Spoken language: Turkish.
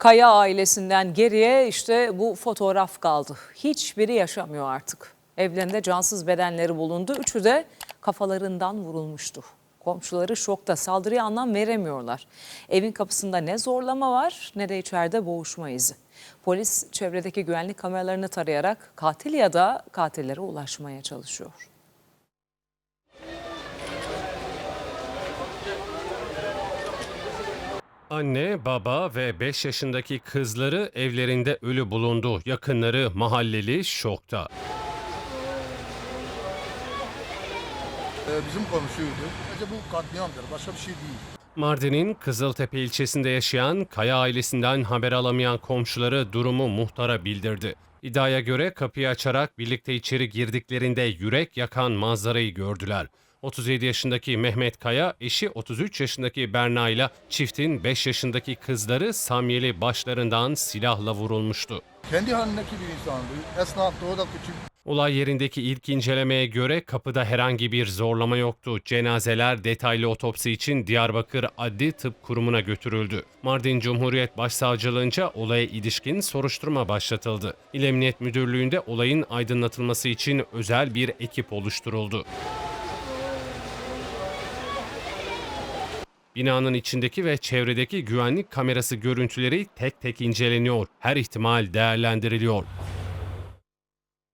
Kaya ailesinden geriye işte bu fotoğraf kaldı. Hiçbiri yaşamıyor artık. Evlerinde cansız bedenleri bulundu. Üçü de kafalarından vurulmuştu. Komşuları şokta saldırıya anlam veremiyorlar. Evin kapısında ne zorlama var ne de içeride boğuşma izi. Polis çevredeki güvenlik kameralarını tarayarak katil ya da katillere ulaşmaya çalışıyor. Anne, baba ve 5 yaşındaki kızları evlerinde ölü bulundu. Yakınları mahalleli şokta. Ee, bizim komşuydu. Bence bu katliamdır. Başka bir şey değil. Mardin'in Kızıltepe ilçesinde yaşayan Kaya ailesinden haber alamayan komşuları durumu muhtara bildirdi. İddiaya göre kapıyı açarak birlikte içeri girdiklerinde yürek yakan manzarayı gördüler. 37 yaşındaki Mehmet Kaya, eşi 33 yaşındaki Berna ile çiftin 5 yaşındaki kızları Samyeli başlarından silahla vurulmuştu. Kendi halindeki bir insandı. Esnaftı. O da küçük. Olay yerindeki ilk incelemeye göre kapıda herhangi bir zorlama yoktu. Cenazeler detaylı otopsi için Diyarbakır Adli Tıp Kurumu'na götürüldü. Mardin Cumhuriyet Başsavcılığınca olaya ilişkin soruşturma başlatıldı. İl Emniyet Müdürlüğü'nde olayın aydınlatılması için özel bir ekip oluşturuldu. Binanın içindeki ve çevredeki güvenlik kamerası görüntüleri tek tek inceleniyor. Her ihtimal değerlendiriliyor.